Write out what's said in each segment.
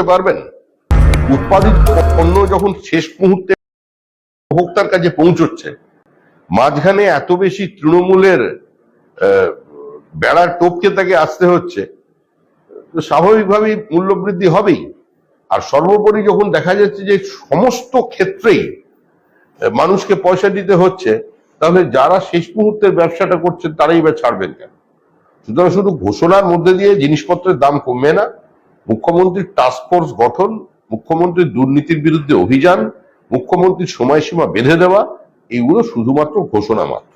করতে পারবেন? উৎপাদিত পণ্য যখন শেষ মুহূর্তে ভোক্তার কাছে পৌঁছচ্ছে, মাঝখানে এত বেশি তৃণমূলের বেড়ার টোপকে তাকে আসতে হচ্ছে, তো স্বাভাবিকভাবেই মূল্যবৃদ্ধি হবেই। আর সর্বোপরি যখন দেখা যাচ্ছে যে সমস্ত ক্ষেত্রেই মানুষকে পয়সা দিতে হচ্ছে, তাহলে যারা শেষ মুহূর্তের ব্যবসাটা করছেন তারাই বা ছাড়বেন কেন? সুতরাং শুধু ঘোষণার মধ্যে দিয়ে জিনিসপত্রের দাম কমবে না মুখ্যমন্ত্রীর টাস্ক ফোর্স গঠন মুখ্যমন্ত্রীর দুর্নীতির বিরুদ্ধে অভিযান মুখ্যমন্ত্রীর সময়সীমা বেঁধে দেওয়া এগুলো শুধুমাত্র ঘোষণা মাত্র।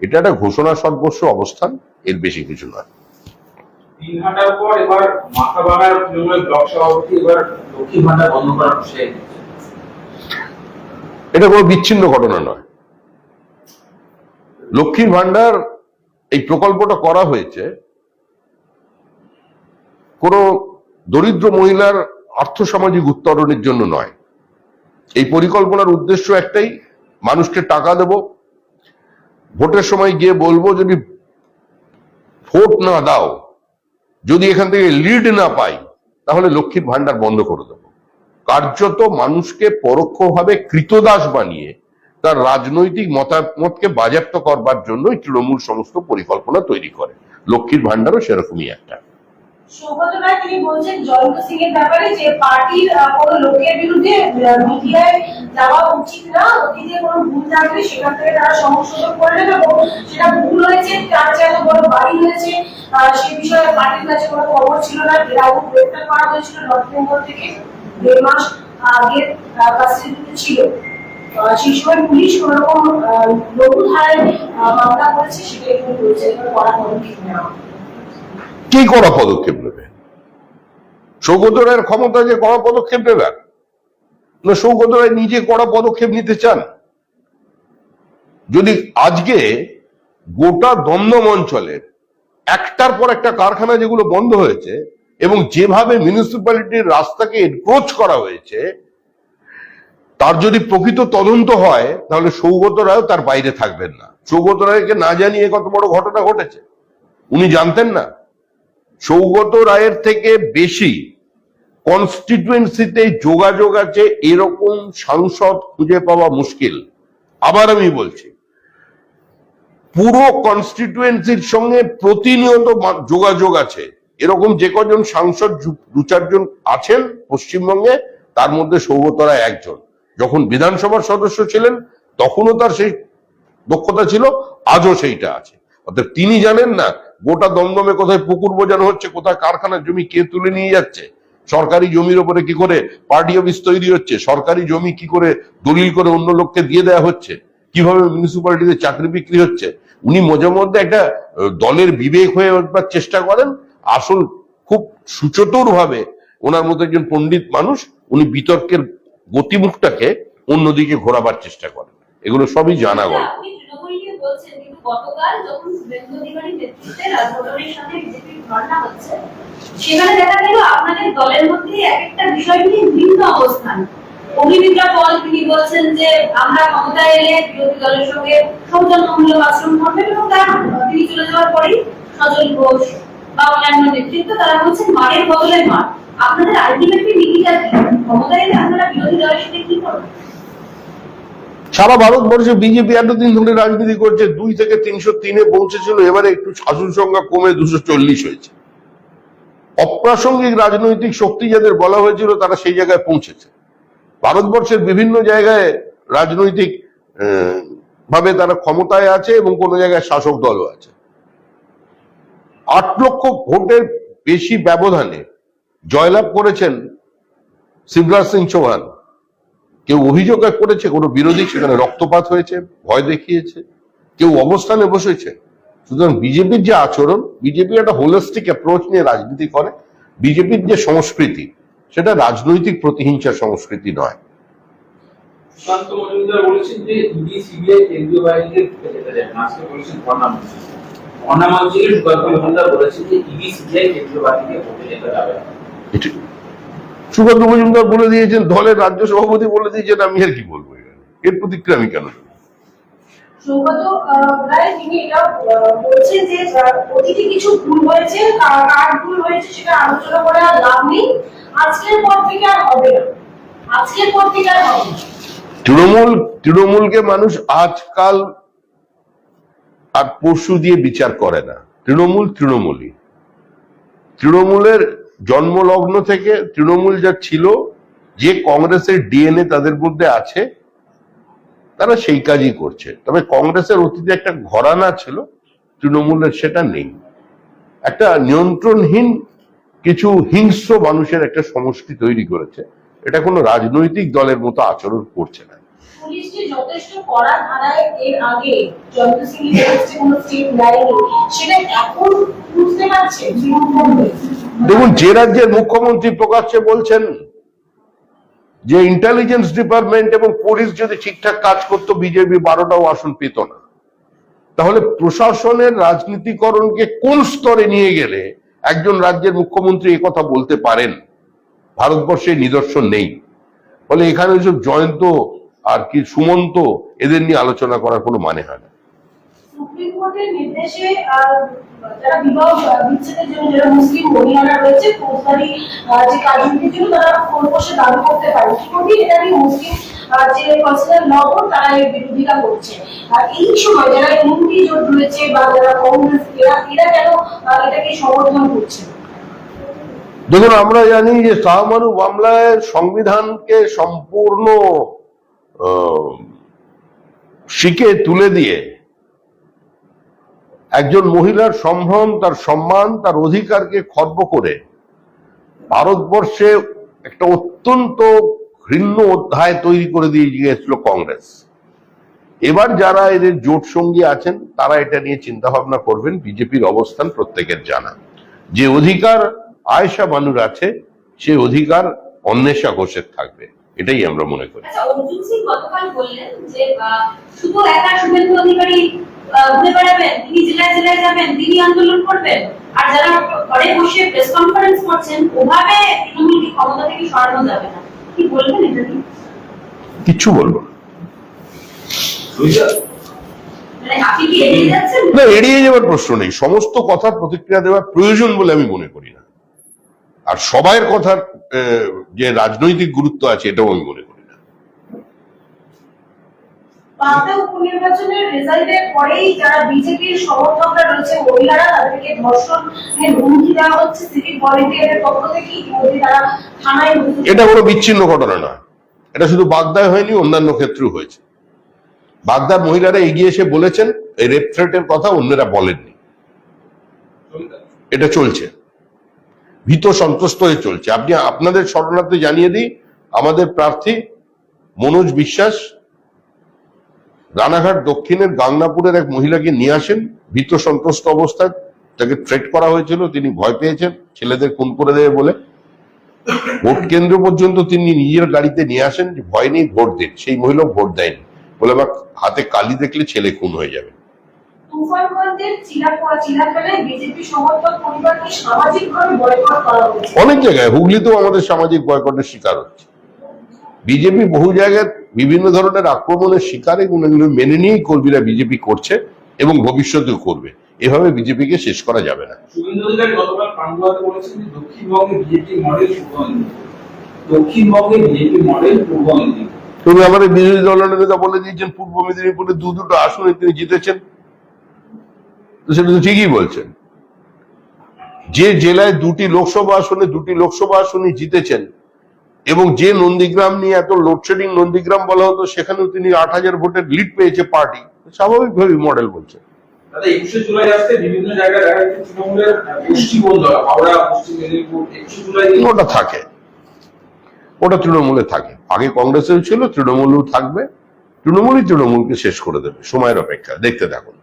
এটা একটা ঘোষণা সর্বস্ব অবস্থান এর বেশি কিছু নয়। পর এবার মাথা ভাঙার তৃণমূলের ব্লক সভাপতি এবার বন্ধ করার এটা কোনো বিচ্ছিন্ন ঘটনা নয়। লক্ষ্মীর ভান্ডার এই প্রকল্পটা করা হয়েছে কোনো দরিদ্র মহিলার আর্থসামাজিক উত্তরণের জন্য নয়। এই পরিকল্পনার উদ্দেশ্য একটাই, মানুষকে টাকা দেব। ভোটের সময় গিয়ে বলব, যদি ভোট না দাও, যদি এখান থেকে লিড না পাই, তাহলে লক্ষ্মীর ভান্ডার বন্ধ করে দেবো। কার্যত মানুষকে পরোক্ষভাবে কৃতদাস বানিয়ে তার রাজনৈতিক মতামতকে বাজেয়াপ্ত করবার জন্যই তৃণমূল সমস্ত পরিকল্পনা তৈরি করে। লক্ষ্মীর ভান্ডারও সেরকমই একটা। সৌগত তিনি বলছেন, জয়ন্ত সিং এর ব্যাপারে যে পার্টির কোনো লোকের বিরুদ্ধে মিডিয়ায় যাওয়া উচিত না, অতীতে কোনো ভুল থাকলে সেখান থেকে তারা সংশোধন করলেন এবং সেটা ভুল হয়েছে, তার যে এত বড় বাড়ি হয়েছে সে বিষয়ে পার্টির কাছে কোনো খবর ছিল না রাহুল গ্রেফতার করা হয়েছিল নর্থ বেঙ্গল থেকে দেড় মাস আগে কাস্টডিতে ছিল সেই সময় পুলিশ কোন রকম লঘু ধারায় মামলা করেছে তিনি বলছেন এবার কড়া পদক্ষেপ নেওয়া। কি করা পদক্ষেপ নেবে? সৌগত রায়ের ক্ষমতা যে কড়া পদক্ষেপ নেবেন না সৌগত রায় নিজে কড়া পদক্ষেপ নিতে চান? যদি আজকে গোটা দমদম অঞ্চলের একটার পর একটা কারখানা যেগুলো বন্ধ হয়েছে এবং যেভাবে মিউনিসিপ্যালিটির রাস্তাকে এনক্রোচ করা হয়েছে, তার যদি প্রকৃত তদন্ত হয়, তাহলে সৌগত রায়ও তার বাইরে থাকবেন না। সৌগত রায়কে না জানিয়ে কত বড় ঘটনা ঘটেছে? উনি জানতেন না? সৌগত রায়ের থেকে বেশি কনস্টিটুয়েন্সিতে যোগাযোগ আছে, এরকম সাংসদ খুঁজে পাওয়া মুশকিল। আবার আমি বলছি, পুরো কনস্টিটুয়েন্সির সঙ্গে প্রতিনিয়ত যোগাযোগ আছে। এরকম যে কজন সাংসদ দু- চারজন আছেন পশ্চিমবঙ্গে, তার মধ্যে সৌগত রায় একজন। যখন বিধানসভার সদস্য ছিলেন, তখনও তার সেই দক্ষতা ছিল, আজও সেইটা আছে। অর্থাৎ তিনি জানেন না গোটা দমদমে কোথায় পুকুর বোঝানো হচ্ছে, কোথায় কারখানার জমি কে তুলে নিয়ে যাচ্ছে, সরকারি জমির ওপরে কি করে পার্টি অফিস তৈরি হচ্ছে, সরকারি জমি কি করে দলিল করে অন্য লোককে দিয়ে দেওয়া হচ্ছে, কীভাবে মিউনিসিপ্যালিটিতে চাকরি বিক্রি হচ্ছে, উনি মাঝে মধ্যে একটা দলের বিবেক হয়ে উঠবার চেষ্টা করেন, আসল খুব সুচতুর ভাবে ওনার মতো একজন পণ্ডিত মানুষ, উনি বিতর্কের গতিমুখটাকে অন্যদিকে ঘোরাবার চেষ্টা করেন, এগুলো সবই জানা গল্প আপনি তৃণমূলকে বলছেন কিন্তু গতকাল যখন নেতৃত্বে রাজভবনের সাথে বিজেপির ধর্ণা হচ্ছে, সেখানে দেখা গেল আপনাদের দলের মধ্যে এক একটা বিষয় নিয়ে ভিন্ন অবস্থান। পল তিনি বলছেন যে, আমরা ক্ষমতায় এলে বিরোধী দলের সঙ্গে সৌজন্যমূলক আচরণ করবেন এবং তার তিনি চলে যাওয়ার পরেই সজল ঘোষ বা অন্যান্য নেতৃত্ব, তারা বলছেন মারের বদলে মার আপনাদের আলটিমেটলি নীতিটা কি ক্ষমতায় এলে আপনারা বিরোধী দলের সারা ভারতবর্ষে বিজেপি এতদিন ধরে রাজনীতি করছে, দুই থেকে তিনশো তিনে পৌঁছেছিল, এবারে একটু শাসন সংখ্যা কমে দুশো চল্লিশ হয়েছে। অপ্রাসঙ্গিক রাজনৈতিক শক্তি যাদের বলা হয়েছিল, তারা সেই জায়গায় পৌঁছেছে। ভারতবর্ষের বিভিন্ন জায়গায় রাজনৈতিক ভাবে তারা ক্ষমতায় আছে এবং কোন জায়গায় শাসক দলও আছে। আট লক্ষ ভোটের বেশি ব্যবধানে জয়লাভ করেছেন শিবরাজ সিং চৌহান। কেউ অভিযোগ করেছে কোনো বিরোধী সেখানে রক্তপাত হয়েছে ভয় দেখিয়েছে কেউ অবস্থানে বসেছে। সুতরাং বিজেপির যে আচরণ বিজেপি একটা হোলিস্টিক অ্যাপ্রোচ নিয়ে রাজনীতি করে বিজেপির যে সংস্কৃতি সেটা রাজনৈতিক প্রতিহিংসা সংস্কৃতি নয়। বলেছেন যে ইডি সিবিআই কেন্দ্রীয় বাহিনীকে যাবে। এটি সুকান্ত মজুমদার বলে দিয়েছেন দলের রাজ্য সভাপতি বলে দিয়েছেন আমি আর কি বলব এর প্রতিক্রিয়া আমি কেন তৃণমূল তৃণমূলকে মানুষ আজকাল আর পরশু দিয়ে বিচার করে না। তৃণমূল তৃণমূলই। তৃণমূলের জন্মলগ্ন থেকে তৃণমূল যা ছিল, যে কংগ্রেসের ডিএনএ তাদের মধ্যে আছে, তারা সেই কাজই করছে। তবে কংগ্রেসের অতীতে একটা ঘরানা ছিল, তৃণমূলের সেটা নেই। একটা নিয়ন্ত্রণহীন, কিছু হিংস্র মানুষের একটা সমষ্টি তৈরি করেছে। এটা কোনো রাজনৈতিক দলের মতো আচরণ করছে না। সেটা দেখুন, যে রাজ্যের মুখ্যমন্ত্রী প্রকাশ্যে বলছেন যে ইন্টেলিজেন্স ডিপার্টমেন্ট এবং পুলিশ যদি ঠিকঠাক কাজ করতো বিজেপি বারোটাও আসন পেত না। তাহলে প্রশাসনের রাজনীতিকরণকে কোন স্তরে নিয়ে গেলে একজন রাজ্যের মুখ্যমন্ত্রী কথা বলতে পারেন? ভারতবর্ষে নিদর্শন নেই। ফলে এখানে ওইসব জয়ন্ত আর কি সুমন্ত, এদের নিয়ে আলোচনা করার কোনো মানে হয় না। সুপ্রিম কোর্টের নির্দেশে যারা বিবাহ বিচ্ছেদের জন্য যারা মুসলিম মহিলারা রয়েছে, ফৌজদারি যে জন্য তারা বসে দাবি করতে পারে। এটা নিয়ে মুসলিম যে তারা এর বিরোধিতা করছে। আর এই সময় যারা জোট রয়েছে বা যারা কংগ্রেস, এরা এরা কেন এটাকে সমর্থন করছে দেখুন, আমরা জানি যে শাহমানু মামলায় সংবিধানকে সম্পূর্ণ শিকে তুলে দিয়ে একজন মহিলার সম্ভ্রম, তার সম্মান, তার অধিকারকে খর্ব করে ভারতবর্ষে একটা অত্যন্ত ঘৃণ্য অধ্যায় তৈরি করে দিয়ে গিয়েছিল কংগ্রেস। এবার যারা এদের জোট সঙ্গী আছেন, তারা এটা নিয়ে চিন্তা ভাবনা করবেন, বিজেপির অবস্থান প্রত্যেকের জানা। যে অধিকার আয়েশা বানুর আছে, সে অধিকার অন্বেষা ঘোষের থাকবে, এটাই আমরা মনে করি। আচ্ছা গতকাল বললেন যে শুধু একা অধিকারী ঘুরে বেড়াবেন তিনি জেলায় জেলায় যাবেন তিনি আন্দোলন করবেন। আর যারা ঘরে বসে প্রেস কনফারেন্স করছেন ওভাবে তৃণমূলকে ক্ষমতা থেকে সরানো যাবে না। কি বলবেন এটা নিয়ে? কিচ্ছু বলব না। মানে না এড়িয়ে যাওয়ার প্রশ্ন নেই। সমস্ত কথার প্রতিক্রিয়া দেওয়ার প্রয়োজন বলে আমি মনে করি না। আর সবাইয়ের কথার যে রাজনৈতিক গুরুত্ব আছে এটাও আমি মনে করি না উপনির্বাচনের রেজাল্টের পরেই যারা বিজেপির সমর্থকরা রয়েছে, মহিলারা তাদেরকে ধর্ষণের হুমকি দেওয়া হচ্ছে সিভিক ভলেন্টিয়ারের পক্ষ থেকে। ইতিমধ্যে তারা থানায় এটা কোনো বিচ্ছিন্ন ঘটনা নয়। এটা শুধু বাগদায় হয়নি, অন্যান্য ক্ষেত্রেও হয়েছে। বাগদার মহিলারা এগিয়ে এসে বলেছেন, এই রেপ থ্রেটের কথা অন্যরা বলেননি। এটা চলছে। ভীত সন্ত্রস্ত হয়ে চলছে। আপনি আপনাদের স্মরণার্থে জানিয়ে দিই, আমাদের প্রার্থী মনোজ বিশ্বাস রানাঘাট দক্ষিণের গাংনাপুরের এক মহিলাকে নিয়ে আসেন ভীত সন্ত্রস্ত অবস্থায়। তাকে থ্রেট করা হয়েছিল তিনি ভয় পেয়েছেন ছেলেদের খুন করে দেবে বলে। ভোট কেন্দ্র পর্যন্ত তিনি নিজের গাড়িতে নিয়ে আসেন যে ভয় নেই ভোট দিন। সেই মহিলা ভোট দেয়নি। বলে আমার হাতে কালি দেখলে ছেলে খুন হয়ে যাবে। অনেক জায়গায় হুগলিতেও আমাদের সামাজিক বয়কটের শিকার হচ্ছে। বিজেপি বহু জায়গায় বিভিন্ন ধরনের আক্রমণের শিকার এগুলো মেনে নিয়েই কর্মীরা বিজেপি করছে এবং ভবিষ্যতেও করবে। এভাবে বিজেপিকে শেষ করা যাবে না। তবে আমাদের বিরোধী দলের নেতা বলে দিয়েছেন পূর্ব মেদিনীপুরে দু দুটো আসনে তিনি জিতেছেন। সেটা তো ঠিকই বলছেন। যে জেলায় দুটি লোকসভা আসনে দুটি লোকসভা আসনে জিতেছেন এবং যে নন্দীগ্রাম নিয়ে এত লোডশেডিং নন্দীগ্রাম বলা হতো সেখানেও তিনি আট হাজার ভোটের লিড পেয়েছে পার্টি স্বাভাবিকভাবেই মডেল বলছে। তাতে একুশে জুলাই আসতে বিভিন্ন জায়গায় দেখা যাচ্ছে তৃণমূলের গোষ্ঠী হাওড়া পশ্চিম মেদিনীপুর একুশে জুলাই ওটা থাকে। ওটা তৃণমূলে থাকে। আগে কংগ্রেসেও ছিল তৃণমূলেও থাকবে। তৃণমূলই তৃণমূলকে শেষ করে দেবে সময়ের অপেক্ষা। দেখতে থাকুন।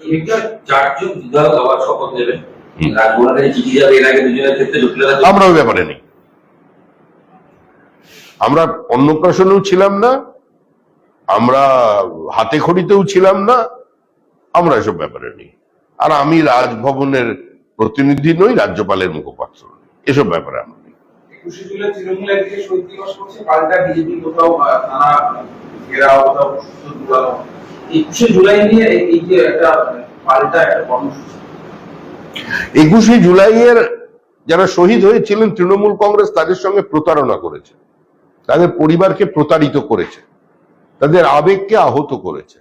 এটা চারজন বিধায়ক আবার শপথ নেবেন হুম। রাজভবনে চিঠি যাবে এর আগে দুজনের ক্ষেত্রে জটিলতা ছিল। আমরা ওই ব্যাপারে নেই আমরা অন্নপ্রাশনেও ছিলাম না আমরা হাতে খড়িতেও ছিলাম না আমরা এসব ব্যাপারে নেই। আর আমি রাজভবনের প্রতিনিধি নই রাজ্যপালের মুখপাত্র এসব ব্যাপারে আমরা নেই। একুশে জুলাই জুলাইয়ের যারা শহীদ হয়েছিলেন তৃণমূল কংগ্রেস তাদের সঙ্গে প্রতারণা করেছে। তাদের পরিবারকে প্রতারিত করেছে। তাদের আবেগকে আহত করেছে।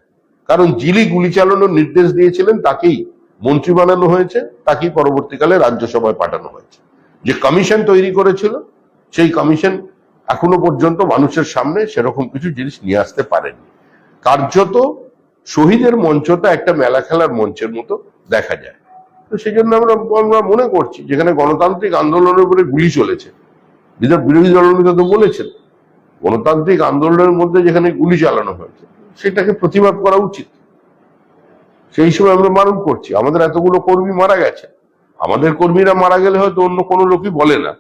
কারণ যিনি গুলি চালানোর নির্দেশ দিয়েছিলেন, তাকেই মন্ত্রী বানানো হয়েছে, তাকেই পরবর্তীকালে রাজ্যসভায় পাঠানো হয়েছে। যে কমিশন তৈরি করেছিল, সেই কমিশন এখনও পর্যন্ত মানুষের সামনে সেরকম কিছু জিনিস নিয়ে আসতে পারেনি। কার্যত শহীদের মঞ্চটা একটা মেলা খেলার মঞ্চের মতো দেখা যায়। তো সেই জন্য আমরা আমরা মনে করছি, যেখানে গণতান্ত্রিক আন্দোলনের উপরে গুলি চলেছে। বিরোধী দলনেতা তো বলেছেন গণতান্ত্রিক আন্দোলনের মধ্যে যেখানে গুলি চালানো হয়েছে, সেটাকে প্রতিবাদ করা উচিত। সেই সময় আমরা মারণ করছি। আমাদের এতগুলো কর্মী মারা গেছে। আমাদের কর্মীরা মারা গেলে হয়তো অন্য কোনো লোকই বলে না।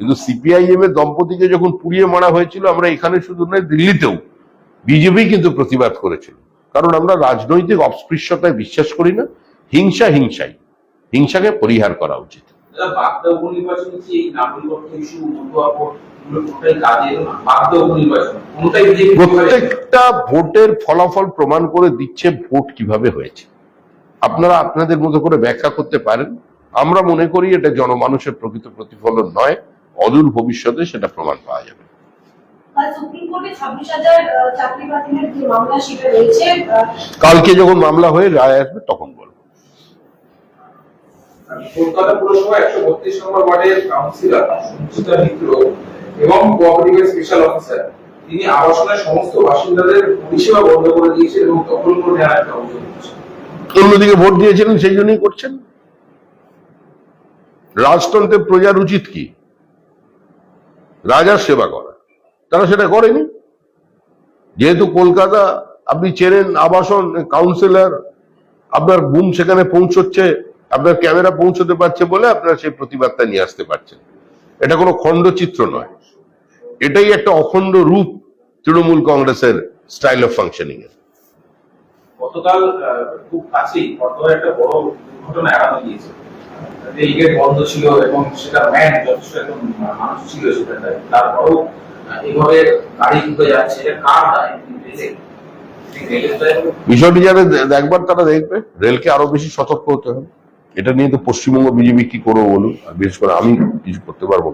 কিন্তু সিপিআইএম এর দম্পতিকে যখন পুড়িয়ে মারা হয়েছিল, আমরা এখানে শুধু নয়, দিল্লিতেও বিজেপি কিন্তু প্রতিবাদ করেছিল। কারণ আমরা রাজনৈতিক অস্পৃশ্যতায় বিশ্বাস করি না। হিংসা হিংসাই। হিংসাকে পরিহার করা উচিত। দাদা বাগদা উপনির্বাচন কি এই ইস্যু মতুয়া প্রত্যেকটা ভোটের ফলাফল প্রমাণ করে দিচ্ছে ভোট কীভাবে হয়েছে। আপনারা আপনাদের মতো করে ব্যাখ্যা করতে পারেন। আমরা মনে করি এটা জনমানুষের প্রকৃত প্রতিফলন নয় অদূর ভবিষ্যতে সেটা প্রমাণ পাওয়া যাবে। কালকে যখন মামলা হয়ে রায় আসবে তখন বলব। কলকাতা পুরসভা একশো বত্রিশ নম্বর ওয়ার্ডের কাউন্সিলর সঞ্চিতা মিত্র এবং কোঅপারেটিভের স্পেশাল অফিসার তিনি আবাসনের সমস্ত বাসিন্দাদের পরিষেবা বন্ধ করে দিয়েছেন এবং দখল করে নেওয়ার একটা অভিযোগ অন্যদিকে ভোট দিয়েছিলেন, সেই জন্যই করছেন? রাজতন্ত্রের প্রজার উচিত কি? রাজার সেবা করা। তারা সেটা করেনি। যেহেতু কলকাতা, আপনি চেনেন আবাসন কাউন্সিলর আপনার বুম সেখানে পৌঁছচ্ছে আপনার ক্যামেরা পৌঁছতে পারছে বলে আপনারা সেই প্রতিবাদটা নিয়ে আসতে পারছেন। এটা কোনো খণ্ডচিত্র নয়। এটাই একটা অখণ্ড রূপ তৃণমূল কংগ্রেসের স্টাইল অফ ফাংশনিং এর। গতকাল খুব কাছেই বর্তমানে একটা বড় দুর্ঘটনা এড়ানো গিয়েছে। তাতে বন্ধ ছিল এবং সেটা ম্যান যথেষ্ট একজন মানুষ ছিল সেটাতে তারপরেও এইভাবে গাড়ি ঢুকে যাচ্ছে এটা কার দায়? রেলের? রেলের দায়? বিষয়টি যারা দেখবার তারা দেখবে রেলকে আরও বেশি সতর্ক হতে হবে। এটা নিয়ে তো পশ্চিমবঙ্গ বিজেপি কি করব বলুন? আর বিশেষ করে আমি কিছু করতে পারব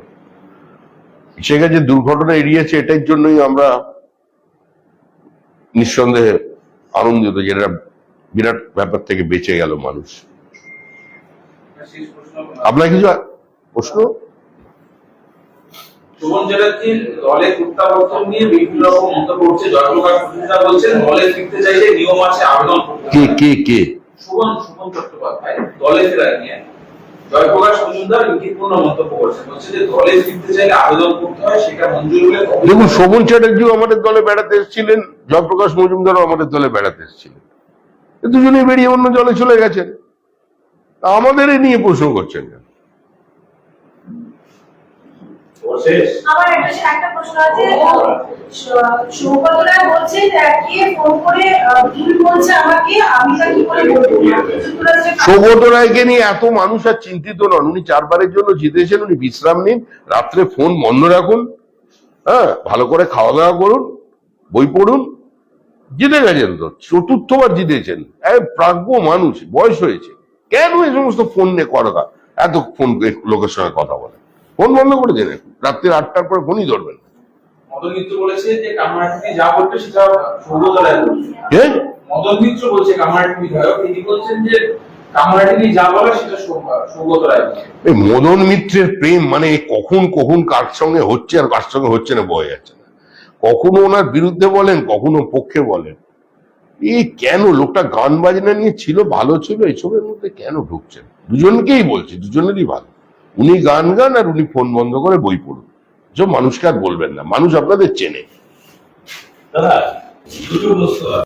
যে দুর্ঘটনা এড়িয়েছে এটার জন্যই আমরা নিঃসন্দেহে আনন্দিত যেটা বিরাট ব্যাপার থেকে বেঁচে গেল মানুষ। আপনার কিছু প্রশ্ন? চ্যাটার্জির দলের প্রত্যাবর্তন নিয়ে বিভিন্ন রকম মন্তব্য করছে। জয়প্রকাশ বলছেন দলে ফিরতে চাইলে নিয়ম আছে আবেদন কে কে কে? শোভন সুমন চট্টোপাধ্যায় দলে ফেরার নিয়ে জয়প্রকাশ মজুমদার ইঙ্গিতপূর্ণ মন্তব্য বলছে যে দলে ফিরতে চাইলে আবেদন করতে হয়, সেটা মঞ্জুর হলে দেখুন, শোভন চ্যাটার্জিও আমাদের দলে বেড়াতে এসেছিলেন, জয়প্রকাশ মজুমদারও আমাদের দলে বেড়াতে এসেছিলেন। দুজনেই বেরিয়ে অন্য জলে চলে গেছেন। আমাদের নিয়ে প্রশ্ন করছেন কেন? আমার একটা একটা প্রশ্ন আছে সৌগত রায় কে ফোন করে ভুল বলছে আমাকে আমি তা কি করে বলব? সুতরাং যে- সৌগত রায়কে নিয়ে এত মানুষ আর চিন্তিত নন। উনি চারবারের জন্য জিতেছেন উনি বিশ্রাম নিন। রাত্রে ফোন বন্ধ রাখুন। হ্যাঁ ভালো করে খাওয়া দাওয়া করুন বই পড়ুন। জিতে গেছেন তো চতুর্থবার জিতেছেন প্রাজ্ঞ মানুষ বয়স হয়েছে। কেন এই সমস্ত ফোন নিয়ে কথা? এত ফোন লোকের সঙ্গে কথা বলে। ফোন বন্ধ করে দিন এখন। রাত্রি আটটার পরে ফোনই ধরবেন মদন মিত্রের প্রেম মানে কখন কখন কার সঙ্গে হচ্ছে আর কার সঙ্গে হচ্ছে না বয়ে যাচ্ছে না। কখনো ওনার বিরুদ্ধে বলেন কখনো পক্ষে বলেন। এই কেন? লোকটা গান বাজনা নিয়ে ছিল ভালো ছিল এসবের মধ্যে কেন ঢুকছেন দুজনকেই বলছে দুজনেরই ভালো। উনি গান গান আর উনি ফোন বন্ধ করে বই পড়ুন। যে মানুষকে আর বলবেন না। মানুষ আপনাদের চেনে। দাদা।